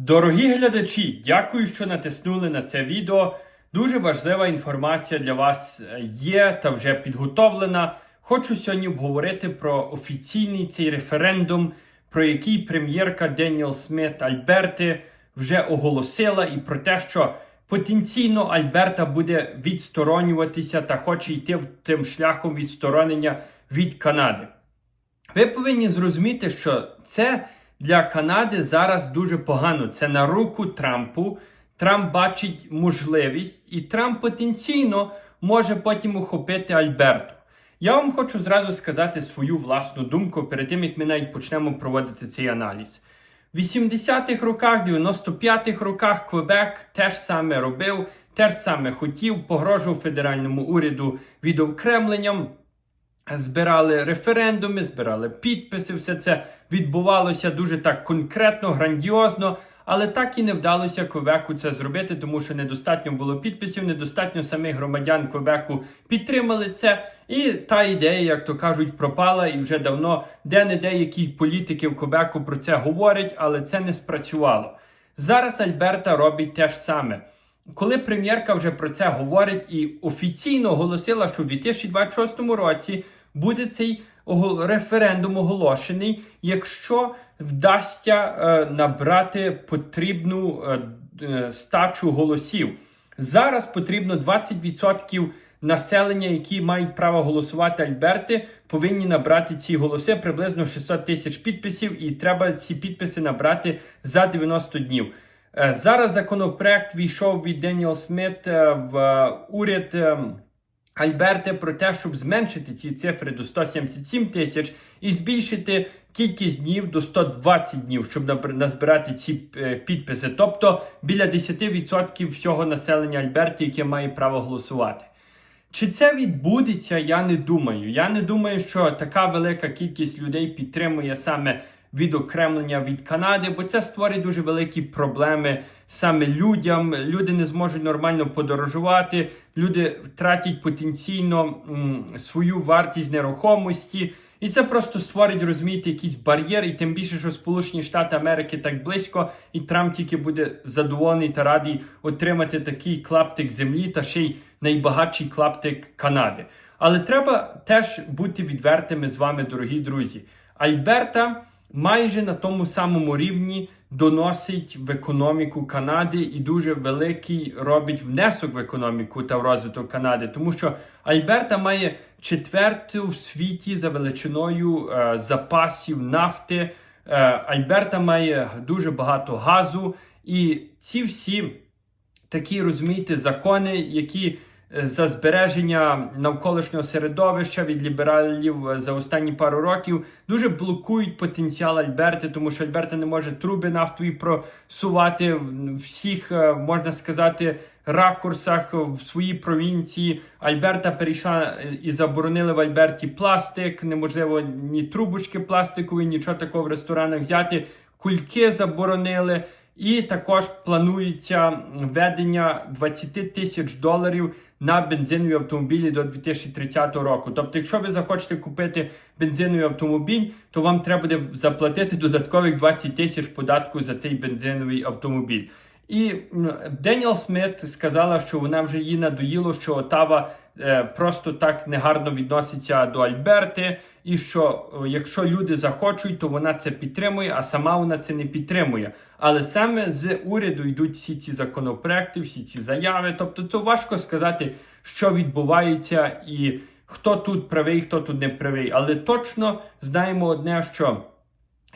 Дорогі глядачі, дякую, що натиснули на це відео. Дуже важлива інформація для вас е, є та вже підготовлена. Хочу сьогодні обговорити про офіційний цей референдум, про який прем'єрка Деніел Смит Альберти вже оголосила, і про те, що потенційно Альберта буде відсторонюватися та хоче йти тим шляхом відсторонення від Канади. Ви повинні зрозуміти, що це для Канади зараз дуже погано. Це на руку Трампу. Трамп бачить можливість, і Трамп потенційно може потім ухопити Альберту. Я вам хочу зразу сказати свою власну думку перед тим, як ми навіть почнемо проводити цей аналіз. В 80-х роках, 95-х роках Квебек теж саме робив, теж саме хотів, погрожував федеральному уряду відокремленням збирали референдуми, збирали підписи. Все це відбувалося дуже так конкретно, грандіозно. Але так і не вдалося Квебеку це зробити, тому що недостатньо було підписів, недостатньо самих громадян Квебеку підтримали це. І та ідея, як то кажуть, пропала. І вже давно де-не-де які політики в Квебеку про це говорять, але це не спрацювало. Зараз Альберта робить те ж саме. Коли прем'єрка вже про це говорить і офіційно оголосила, що в 2026 році буде цей референдум оголошений, якщо вдасться е, набрати потрібну е, е, стачу голосів. Зараз потрібно 20% населення, які мають право голосувати Альберти, повинні набрати ці голоси приблизно 600 тисяч підписів, і треба ці підписи набрати за 90 днів. Зараз законопроект війшов від Деніел Смит е, в уряд е, Альберти про те, щоб зменшити ці цифри до 177 тисяч і збільшити кількість днів до 120 днів, щоб назбирати ці е, підписи. Тобто біля 10% всього населення Альберти, яке має право голосувати. Чи це відбудеться, я не думаю. Я не думаю, що така велика кількість людей підтримує саме відокремлення від Канади, бо це створить дуже великі проблеми саме людям. Люди не зможуть нормально подорожувати, люди втратять потенційно м, свою вартість нерухомості. І це просто створить, розумієте, якийсь бар'єр, і тим більше, що Сполучені Штати Америки так близько, і Трамп тільки буде задоволений та радий отримати такий клаптик землі та ще й найбагатший клаптик Канади. Але треба теж бути відвертими з вами, дорогі друзі. Альберта майже на тому самому рівні доносить в економіку Канади і дуже великий робить внесок в економіку та в розвиток Канади, тому що Альберта має четверту в світі за величиною е, запасів нафти. Е, Альберта має дуже багато газу, і ці всі такі, розумієте, закони, які за збереження навколишнього середовища від лібералів е, за останні пару років дуже блокують потенціал Альберти, тому що Альберта не може труби нафтові просувати в всіх, е, можна сказати, ракурсах в своїй провінції. Альберта перейшла е, і заборонили в Альберті пластик, неможливо ні трубочки пластикові, нічого такого в ресторанах взяти. Кульки заборонили. І також планується введення 20 тисяч доларів на бензинові автомобілі до 2030 року. Тобто, якщо ви захочете купити бензиновий автомобіль, то вам треба буде заплатити додаткових 20 тисяч податку за цей бензиновий автомобіль. І Деніел Смит сказала, що вона вже їй надоїло, що Отава е, просто так негарно відноситься до Альберти, і що е, якщо люди захочуть, то вона це підтримує, а сама вона це не підтримує. Але саме з уряду йдуть всі ці законопроекти, всі ці заяви. Тобто, це важко сказати, що відбувається, і хто тут правий, хто тут не правий. Але точно знаємо одне, що.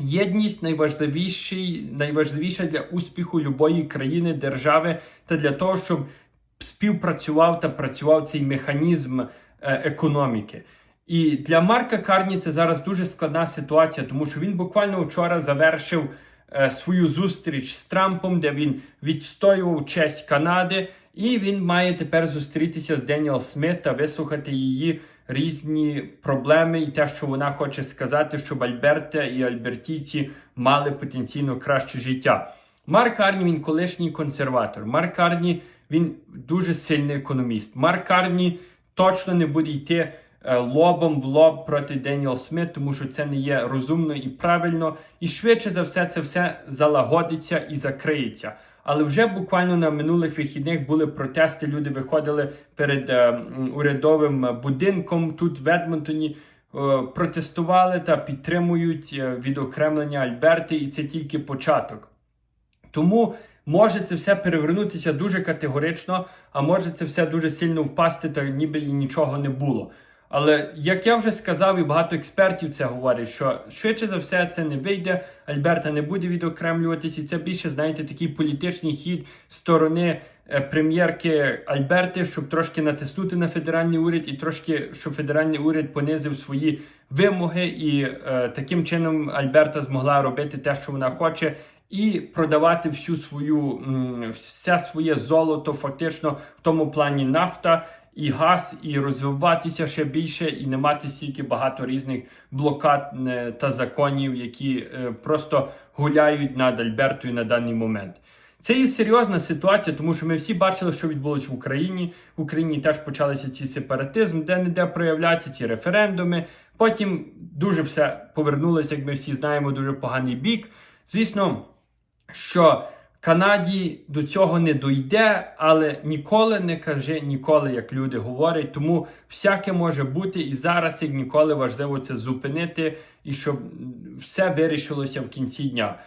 Єдність найважливіша для успіху любої країни, держави та для того, щоб співпрацював та працював цей механізм е, економіки. І для Марка Карні це зараз дуже складна ситуація, тому що він буквально вчора завершив е, свою зустріч з Трампом, де він відстоював честь Канади, і він має тепер зустрітися з Деніел Смит та вислухати її різні проблеми і те, що вона хоче сказати, щоб Альберта і альбертійці мали потенційно краще життя. Марк Карні він колишній консерватор. Марк Карні він дуже сильний економіст. Марк Карні точно не буде йти е, лобом в лоб проти Деніел Смит, тому що це не є розумно і правильно. І швидше за все це все залагодиться і закриється. Але вже буквально на минулих вихідних були протести. Люди виходили перед е, урядовим будинком тут в Едмонтоні. е, Протестували та підтримують е, відокремлення Альберти, і це тільки початок. Тому може це все перевернутися дуже категорично, а може це все дуже сильно впасти, та ніби і нічого не було. Але як я вже сказав, і багато експертів це говорять, що швидше за все це не вийде, Альберта не буде відокремлюватись, і це більше, знаєте, такий політичний хід сторони е, прем'єрки Альберти, щоб трошки натиснути на федеральний уряд і трошки, щоб федеральний уряд понизив свої вимоги, і е, таким чином Альберта змогла робити те, що вона хоче, і продавати всю свою все своє золото, фактично в тому плані нафта і газ, і розвиватися ще більше, і не мати стільки багато різних блокад е, та законів, які е, просто гуляють над Альбертою на даний момент. Це є серйозна ситуація, тому що ми всі бачили, що відбулось в Україні. В Україні теж почалися ці сепаратизм, де не де проявляться ці референдуми. Потім дуже все повернулося, як ми всі знаємо, дуже поганий бік. Звісно, що Канаді до цього не дойде, але ніколи не кажи ніколи, як люди говорять. Тому всяке може бути, і зараз, як ніколи, важливо це зупинити і щоб все вирішилося в кінці дня.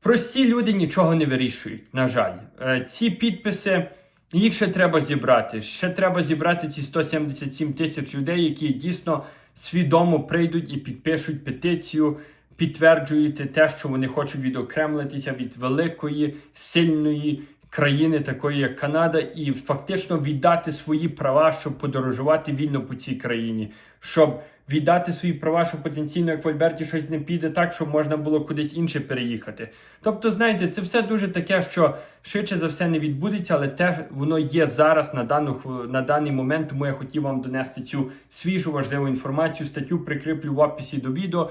Прості люди нічого не вирішують, на жаль. Е, Ці підписи їх ще треба зібрати. Ще треба зібрати ці 177 тисяч людей, які дійсно свідомо прийдуть і підпишуть петицію, підтверджують те, що вони хочуть відокремлитися від великої, сильної країни, такої як Канада, і фактично віддати свої права, щоб подорожувати вільно по цій країні, щоб віддати свої права, що потенційно, як в Альберті щось не піде так, щоб можна було кудись інше переїхати. Тобто, знаєте, це все дуже таке, що швидше за все не відбудеться, але те воно є зараз на дану на даний момент. Тому я хотів вам донести цю свіжу важливу інформацію. Статтю прикріплю в описі до відео.